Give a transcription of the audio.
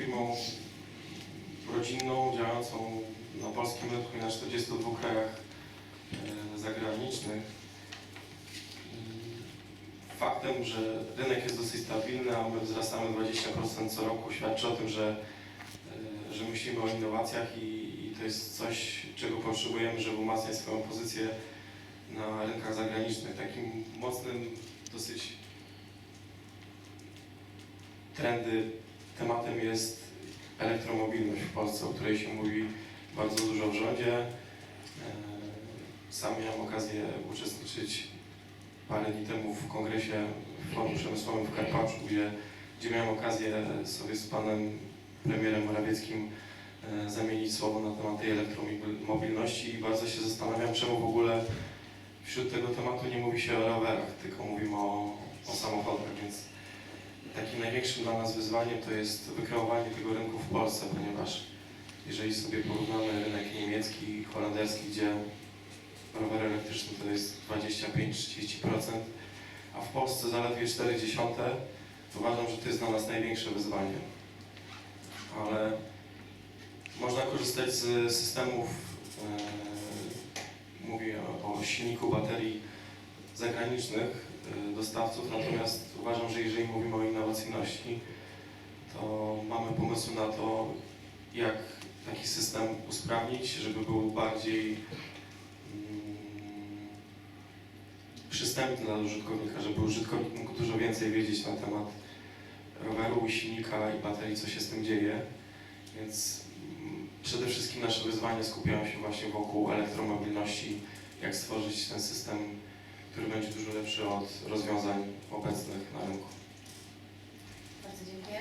firmą rodzinną, działającą na polskim rynku i na 42 krajach e, zagranicznych. Faktem, że rynek jest dosyć stabilny, a my wzrastamy 20% co roku, świadczy o tym, że, e, że myślimy o innowacjach i, i to jest coś, czego potrzebujemy, żeby umacniać swoją pozycję na rynkach zagranicznych. Takim mocnym, dosyć trendy tematem jest elektromobilność w Polsce, o której się mówi bardzo dużo w rządzie. E, Sam miałem okazję uczestniczyć parę dni temu w kongresie w Forum Przemysłowym w Karpaczu, gdzie, gdzie miałem okazję sobie z panem premierem Morawieckim e, zamienić słowo na temat tej elektromobilności i bardzo się zastanawiam, czemu w ogóle wśród tego tematu nie mówi się o rowerach, tylko mówimy o, takim największym dla nas wyzwaniem to jest wykreowanie tego rynku w Polsce, ponieważ jeżeli sobie porównamy rynek niemiecki, holenderski, gdzie rower elektryczny to jest 25-30%, a w Polsce zaledwie 0,4, to uważam, że to jest dla nas największe wyzwanie. Ale można korzystać z systemów, e, mówię o silniku baterii zagranicznych e, dostawców, natomiast uważam, że jeżeli mówimy o innowacyjności, to mamy pomysły na to, jak taki system usprawnić, żeby był bardziej mm, przystępny dla użytkownika, żeby użytkownik mógł dużo więcej wiedzieć na temat roweru, silnika i baterii, co się z tym dzieje. Więc mm, przede wszystkim nasze wyzwania skupiają się właśnie wokół elektromobilności, jak stworzyć ten system, który będzie dużo lepszy od rozwiązań obecnych na rynku. Bardzo dziękuję.